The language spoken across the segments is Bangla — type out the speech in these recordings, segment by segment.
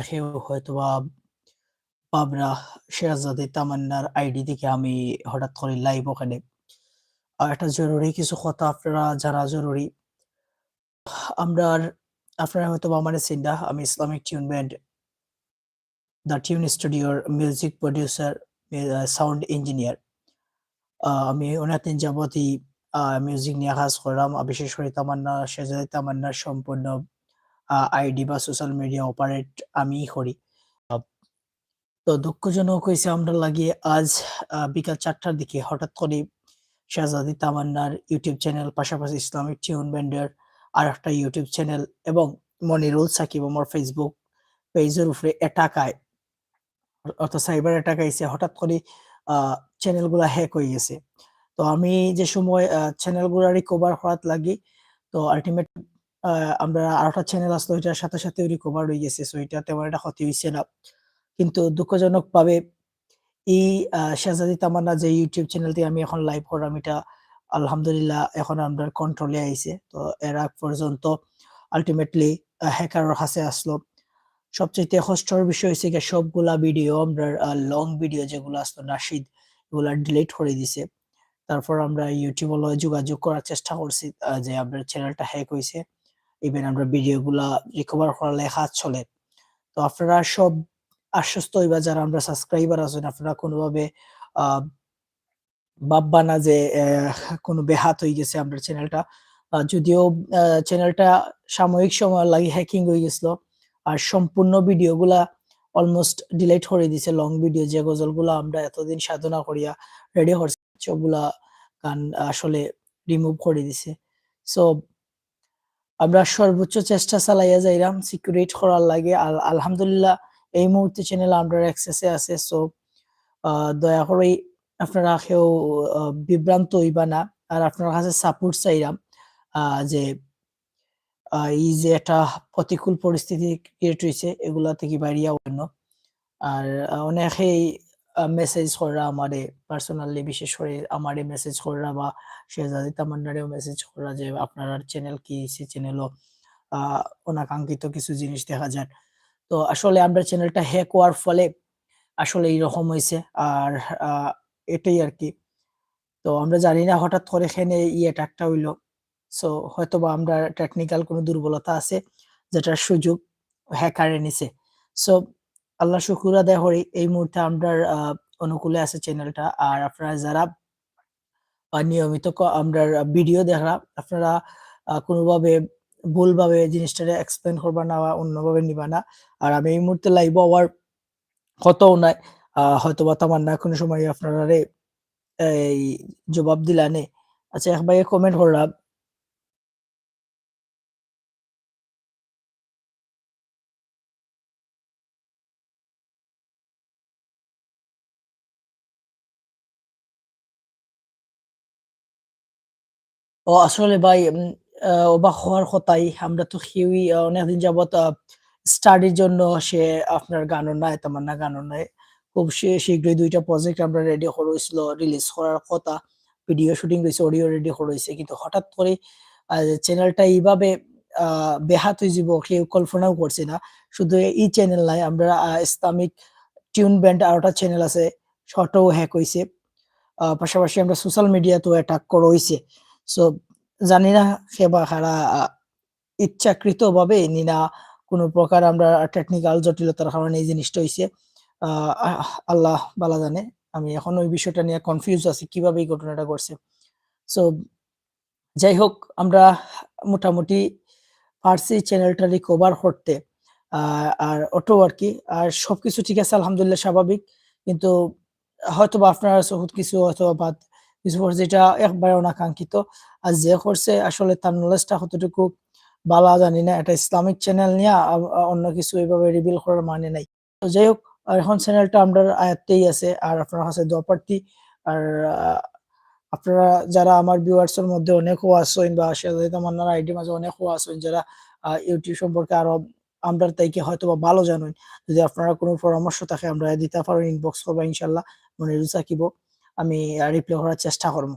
দেখেও হয়তোবা পাবনা শেহজাদে তামান্নার আইডি থেকে আমি হঠাৎ করে লাইভ ওখানে। আর একটা জরুরি কিছু কথা আপনারা জরুরি। আমরা আপনারা হয়তো চিন্তা আমি Islamic tune band the tune স্টুডিওর মিউজিক প্রডিউসার সাউন্ড ইঞ্জিনিয়ার আমি অনেক যাবতই মিউজিক নিয়ে কাজ করলাম বিশেষ করে তামান্না, শেহজাদে তামান্নার সম্পূর্ণ আইডি বা সোশ্যাল মিডিয়া অপারেট আমি করি। তো দুঃখজনক হয়েছে আমরা লাগিয়ে আজ বিকাল চারটার দিকে হঠাৎ করে শাহজাদি তামান্নার ইউটিউব চ্যানেল পাশাপাশি ইসলামিক টিউন ব্যান্ডের আর একটা ইউটিউব চ্যানেল এবং মনিরুল সাকিব আমার ফেসবুক পেজের উপরে অ্যাটাকায় অর্থাৎ সাইবার অ্যাটাক আইসে হঠাৎ করে চ্যানেলগুলো হ্যাক হয়ে গেছে। তো আমি যে সময় চ্যানেলগুলো রিকভার হওয়ার লাগি, তো আলটিমেট আমরা আরেকটা চ্যানেল আসলো ওইটার সাথে সাথে রিকভার হয়ে গেছে। সো এটা তেমন একটা ক্ষতি হয়েছে না। কিন্তু দুঃখজনক ভাবে এই শাহজাদি তামান্না যে ইউটিউব চ্যানেলটি আমি এখন লাইভ করলাম এটা আলহামদুলিল্লাহ এখন আমরা কন্ট্রোলে আইছে। তো এর আগ পর্যন্ত আলটিমেটলি হ্যাকারের হাসে আসলো। সবচেয়ে বিষয় হচ্ছে সবগুলা ভিডিও আমরা লং ভিডিও যেগুলো আসলো, নাসিদ, এগুলা ডিলিট করে দিছে। তারপর আমরা ইউটিউব যোগাযোগ করার চেষ্টা করছি যে আপনার চ্যানেলটা হ্যাক হয়েছে ইভেন আমরা ভিডিওগুলা রিকভার করার লেখা চলে। তো আপনারা সব আশ্বস্ত হইবা যারা আমরা সাবস্ক্রাইবার আছেন, আপনারা কোনোভাবে ভাববা না যে কোনো বেহাত হয়ে গেছে আমরা চ্যানেলটা যদিও চ্যানেলটা সাময়িক সময় লাগে হ্যাকিং হয়ে গেছিল, আর সম্পূর্ণ ভিডিওগুলা অলমোস্ট ডিলেট করে দিছে লং ভিডিও যে গজলগুলো আমরা এতদিন সাধনা করিয়া রেডি করছি সবগুলা গান আসলে রিমুভ করে দিছে। সো আমরা সর্বোচ্চ চেষ্টা চালাইয়া যাইরাম সিকিউরিট করার লাগে। আর আলহামদুলিল্লাহ, এই মুহূর্তে চ্যানেল আমরা অ্যাক্সেসে আছে সো দয়া করে আপনারা কেউ বিভ্রান্ত হইবা না। আর আপনার কাছে সাপোর্ট চাইরাম যে এই যে একটা প্রতিকূল পরিস্থিতি ক্রিয়েট হয়েছে এগুলা থেকে বাইরিয়া অন্য আর অনেকেই মেসেজ করা আমারে পার্সোনালি বিশেষ করে আমারে মেসেজ করা বা শেহজাদি তামান্নারেও মেসেজ করা যে আপনার চ্যানেল কি, সে চ্যানেলও অনাকাঙ্ক্ষিত কিছু জিনিস দেখা যায় তো আসলে আমরা চ্যানেলটা হ্যাক হওয়ার ফলে আসলে এইরকম হয়েছে আর এটাই আর কি। তো আমরা জানি না হঠাৎ করে এখানে ই অ্যাটাকটা হইল। সো হয়তো বা আমরা টেকনিক্যাল কোনো দুর্বলতা আছে যেটার সুযোগ হ্যাকারে নিছে। সো আল্লাহ শুকুর আদায় করি। এই মুহূর্তে আমরা অনুকূলে আছে চ্যানেলটা আর আপনারা যারা নিয়মিত আমরা ভিডিও দেখা, আপনারা কোনোভাবে ভুলভাবে জিনিসটা এক্সপ্লেন করবা না বা অন্যভাবে নিবা না। আর আমি এই মুহূর্তে লাইভ হওয়ার কতও নাই। হয়তো বা তামার না কোনো সময় আপনারা এই জবাব দিলা দিলানে। আচ্ছা এক ভাই কমেন্ট করলাম ও আসলে ভাই অবাক হওয়ার কথাই। আমরা তো কেউই অনেকদিন যাবত স্টাডির জন্য সে আপনার গানও নাই, তামান্না গানও নাই। খুব শীঘ্রই দুইটা প্রজেক্ট আমরা রেডি করেছিল রিলিজ করার কথা। ভিডিও শুটিং রয়েছে অডিও রেডি করেছে কিন্তু হঠাৎ করে চ্যানেলটা এইভাবে বেহাত হয়ে যাব, কেউ কল্পনাও করছে না। শুধু এই চ্যানেল নাই, আমরা ইসলামিক টিউন ব্যান্ড আরোটা চ্যানেল আছে শর্টও হ্যাক হয়েছে পাশাপাশি আমরা সোশ্যাল মিডিয়াতেও অ্যাটাক করা হয়েছে সো জানি না সে বা কারা ইচ্ছাকৃত ভাবে নিনা কোনো প্রকার আমরা টেকনিক্যাল জটিলতার কারণে এই জিনিসটা হয়েছে আল্লাহ বালা জানে। আমি এখন ওই বিষয়টা নিয়ে কনফিউজ আছি কীভাবে এই ঘটনাটা ঘটছে। সো যাই হোক, আমরা মোটামুটি পারছি চ্যানেলটা রিকভার করতে। আর অটো আর কি। আর সবকিছু ঠিক আছে, আলহামদুলিল্লাহ, স্বাভাবিক। কিন্তু হয়তো বা আপনার কিছু হয়তো বাদ যেটা একবারে অনাকাঙ্ক্ষিত আর যে করছে আসলে তার নলেজটা কতটুকু বালা জানি না। এটা ইসলামিক চ্যানেল নিয়ে অন্য কিছু এইভাবে রিভিল করার মানে নাই। তো যাই হোক এখন চ্যানেলটা আছে। আর আপনার কাছে আর আপনারা যারা আমার ভিউয়ার্সের মধ্যে অনেকও আসেন বা আইডি মাঝে অনেকও আসেন যারা ইউটিউব সম্পর্কে আরও আমরা তাইকে হয়তো বা ভালো জানেন। যদি আপনারা কোনো পরামর্শ থাকে আমরা দিতে পারেন ইনবক্স করব ইনশাল্লাহ। মনে সাকিব আমি রিপ্লাই করার চেষ্টা করব।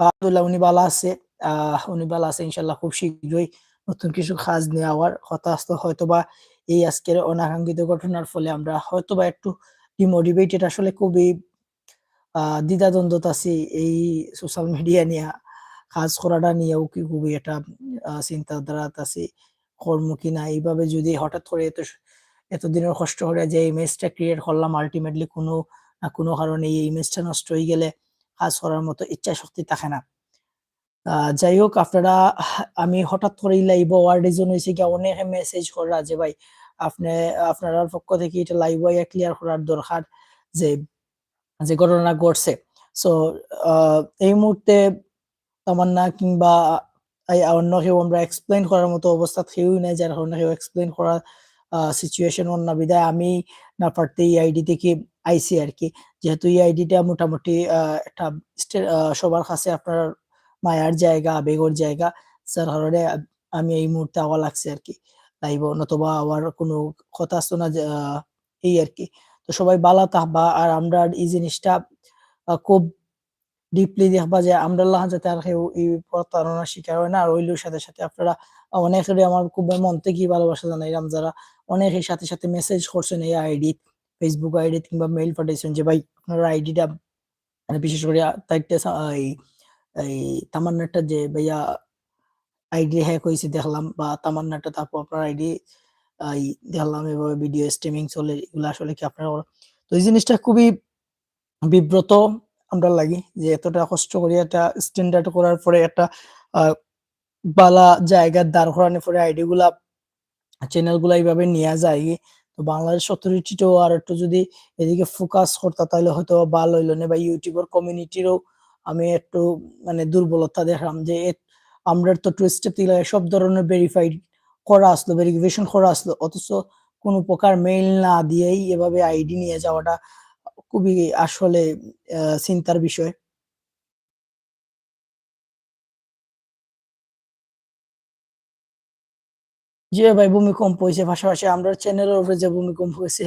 আব্দুল্লাহ উনি ভালো আছে। আহ, উনি ভালো আছে ইনশাল্লাহ খুব শীঘ্রই নতুন কিছু কাজ নিয়ে আবার কথা আসতো হয়তোবা এই আজকের অনাকাঙ্ক্ষিত ঘটনার ফলে আমরা হয়তোবা একটু ডিমোটিভেটেড আসলে খুবই আ দ্বিধাদ্বন্দ্বতে আছি এই সোশ্যাল মিডিয়া নিয়ে। কাজ করাটা নিয়েও কি খুবই একটা আ আছে। কর্ম কিনা এইভাবে যদি হঠাৎ করে এত এতদিনের কষ্ট করে যে ইমেজটা ক্রিয়েট করলাম আল্টিমেটলি কোনো না কোনো কারণে এই ইমেজটা নষ্ট হয়ে গেলে কাজ করার মতো ইচ্ছা শক্তি থাকে না। যাই হোক আপনারা আমি হঠাৎ করে লাইভ হওয়ার রিজন হইছে গিয়া অনেকে মেসেজ করা যে ভাই আপনি আপনার পক্ষ থেকে এটা লাইভ হইয়া ক্লিয়ার করার দরকার যে, যে ঘটনা ঘটছে। সো এই মুহূর্তে তামান্না কিংবা অন্য কেউ আমরা এক্সপ্লেইন করার মতো অবস্থা কেউই নাই যার কারণে কেউ এক্সপ্লেইন করার আ সিচুয়েশন অন্য বিধায় আমি না পারতে এই আইডি থেকে আইছি আরকি। যেহেতু এই আইডিটা মোটামুটি একটা সবার কাছে আপনার মায়ার জায়গা, আবেগের জায়গা। যার কারণে আমি এই মুহূর্তে আওয়া লাগছে আর কি লাইভে নতুবা আবার কোনো কথা আছে না এই আর কি তো সবাই ভালো থাকবা আর আমরা এই জিনিসটা খুব ডিপলি দেখবা যে আমরা লাহান যাতে আর কেউ এই প্রতারণার শিকার হয় না। আর হইলেও সাথে, সাথে আপনারা অনেকেরই আমার খুব মন থেকে ভালোবাসা জানাইলাম যারা অনেকেই সাথে, সাথে মেসেজ করছেন এই আইডি, ফেসবুক আইডি কিংবা মেইল পাঠাইছেন যে ভাই আপনার আইডিটা মানে বিশেষ করে সা এই, এই তামান্নারটা যে ভাইয়া আইডি হ্যাক হয়েছে দেখলাম বা তামান্নাটা তারপর আপনার আইডি আই দেখলাম এভাবে ভিডিও স্ট্রিমিং চলে এগুলো আসলে কি আপনার তো এই জিনিসটা খুবই বিব্রত আমরা লাগি যে এতটা কষ্ট করে একটা স্ট্যান্ডার্ড করার পরে একটা বালা জায়গার দাঁড় করানোর পরে আইডি গুলা চ্যানেলগুলা এইভাবে নিয়া যায়। তো বাংলাদেশ অথরিটিটাও আরেকটু যদি এদিকে ফোকাস করতা তাহলে হয়তো ভালো হইল না বা ইউটিউবার কমিউনিটিরও আমি একটু মানে দুর্বলতা দেখলাম যে আমরা তো টু স্টেপ দিলে সব ধরনের ভেরিফাইড করা আসলো, ভেরিফিকেশন করা আসলো। অথচ কোনো প্রকার মেইল না দিয়েই এভাবে আইডি নিয়ে যাওয়াটা খুবই আসলে চিন্তার বিষয়। জি ভাই ভূমিকম্প হয়েছে পাশাপাশি আমরার চ্যানেলের উপরে যে ভূমিকম্প হয়েছে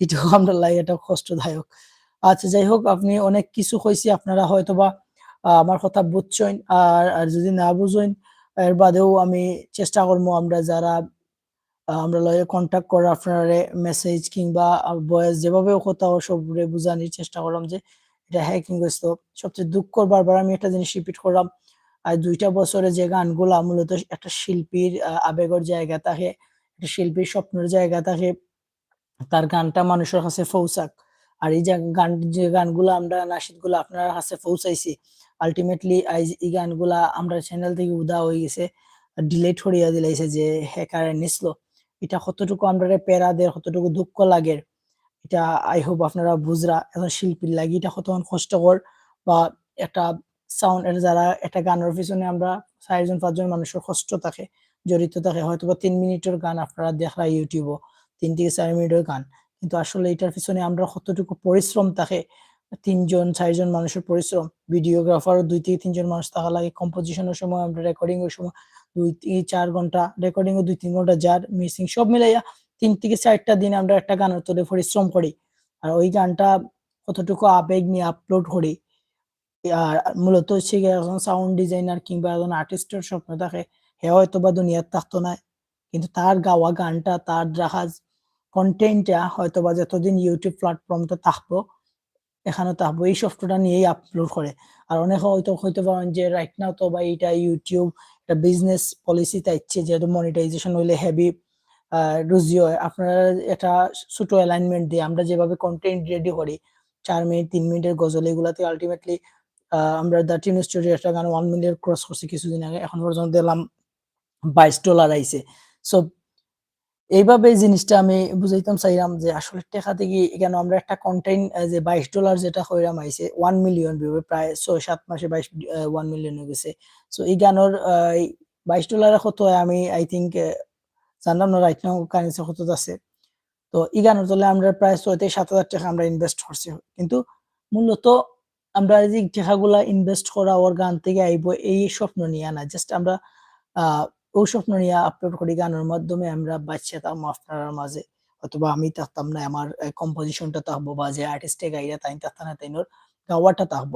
এটাও আমরা লাই এটা কষ্টদায়ক। আচ্ছা যাই হোক আপনি অনেক কিছু কইছি আপনারা হয়তো বা আমার কথা বুঝছেন। আর, আর যদি না বুঝেন এর বাদেও আমি চেষ্টা করব আমরা যারা আমরা লয়ে কনট্যাক্ট করা আপনারে মেসেজ কিংবা আ ভয়েস যেভাবেও কথা সবরে বুঝানির চেষ্টা করলাম যে এটা হ্যাকিং হইছিল। সবচেয়ে দুঃখর বারবার আমি একটা জিনিস রিপিট করলাম। আর দুইটা বছরে যে গানগুলা মূলত একটা শিল্পীর আবেগের জায়গা থাকে, একটা শিল্পীর স্বপ্নের জায়গা থাকে। তার গানটা মানুষের কাছে পৌঁছাক। আর এই গান যে গানগুলা আমরা নাশিদগুলা আপনার কাছে পৌঁছাইছি, আল্টিমেটলি এই গানগুলা আমরা চ্যানেল থেকে উদা হয়ে গেছে। ডিলেট করিয়া দিলাইছে যে হ্যাকারে নিছিল। এটা কতটুকু আমরারে প্যারা দেয়, কতটুকু দুঃখ লাগে এটা আই হোপ আপনারা বুঝরা। একজন শিল্পীর লাগি এটা কতখানি কষ্টকর বা একটা সাউন্ড এর যারা একটা গানের পিছনে আমরা ৪ পাঁচজন ৫ মানুষের কষ্ট থাকে, জড়িত থাকে। হয়তোবা ৩ মিনিটের গান আপনারা দেখরা YouTube ও ৩ থেকে ৪ মিনিটের গান। কিন্তু আসলে এটার পিছনে আমরা কতটুকু পরিশ্রম থাকে। ৩ জন ৪ জন মানুষের পরিশ্রম। ভিডিওগ্রাফারও দুই থেকে তিনজন মানুষ থাকা লাগে। কম্পোজিশন এর সময় আমরা রেকর্ডিং এর সময় দুই থেকে চার ঘণ্টা, রেকর্ডিং ও ২-৩ ঘণ্টা যার মিক্সিং সব মিলাইয়া তিন থেকে ৪ টা দিন আমরা একটা গানের তোরে পরিশ্রম করি। আর ওই গানটা কতটুকু আবেগ নিয়ে আপলোড করি। মূলত গিয়ে একজন সাউন্ড ডিজাইনার কিংবা একজন আর্টিস্টের স্বপ্ন থাকে। হে হয়তো বা দুনিয়ার থাকতো না। কিন্তু তার গাওয়া গানটা, তার রাখা কনটেন্ট টা হয়তোবা যতদিন YouTube প্ল্যাটফর্মটা থাকব, এখানে থাকব। এই সফটওয়্যারটা নিয়েই আপলোড করে। আর অনেকে হয়তো হইতে পারেন যে রাইট নাও তো বা এটা ইউটিউব একটা বিজনেস পলিসি চাইছে যেহেতু মনিটাইজেশন হইলে হেভি আ রুজি হয়। আপনারা এটা ছোট অ্যালাইনমেন্ট দিয়ে আমরা যেভাবে কন্টেন্ট রেডি করি চার মিনিট তিন মিনিটের গজল এগুলাতে আল্টিমেটলি আমরা দ্য টিন স্টুডিও একটা গান 1 মিলিয়ন ক্রস করছে কিছুদিন আগে। এখন পর্যন্ত দেখলাম $২২ আইছে। সো এইভাবে জিনিসটা আমি বুঝাইতাম চাইলাম যে আসলে টেকা থেকে কেন আমরা একটা কনটেন্ট যে $২২ যেটা কইরাম আইছে ১ মিলিয়ন ভিউ প্রায় ৬-৭ মাসে ২২ আ ১ মিলিয়ন হয়ে গেছে। সো এই গানের $২২ এ কত আমি আই এ জানলাম না রাইট নাও কারেন্সি কত আছে। তো এই গানের তলে আমরা প্রায় ৬ থেকে ৳৭,০০০ আমরা ইনভেস্ট করছি। কিন্তু মূলত আমরা যে টাকাগুলা ইনভেস্ট করা ওর গান থেকে আইবো এই স্বপ্ন নিয়ে না। জাস্ট আমরা ওই স্বপ্ন নিয়ে আপলোড করি গানের মাধ্যমে আমরা বাচ্চা থাকব আপনারার মাঝে। হয়তোবা আমি থাকতাম না আমার কম্পোজিশনটা থাকব বা যে আর্টিস্টে গাইরা তাইন থাকতো না তাইনোর গাওয়াটা থাকব।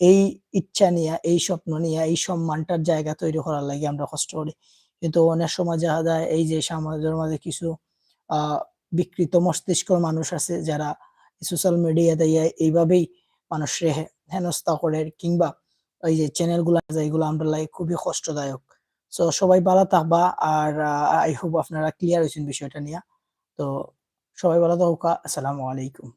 এই ইচ্ছা নিয়া, এই স্বপ্ন নিয়ে এই সম্মানটার জায়গা তৈরি করার লাগে আমরা কষ্ট করি। কিন্তু অনেক সময় যাহা যায় এই যে সমাজের মাঝে কিছু বিকৃত মস্তিষ্কর মানুষ আছে যারা সোশ্যাল মিডিয়াতে এইভাবেই মানুষরে হে হেনস্থা করে কিংবা ওই যে চ্যানেলগুলা যেগুলো আমরা লাগে খুবই কষ্টদায়ক। সো সবাই ভালো থাকবা আর আই হোপ আপনারা ক্লিয়ার হয়েছেন বিষয়টা নিয়ে তো, সবাই ভালো থাকুকা। আসসালামু আলাইকুম।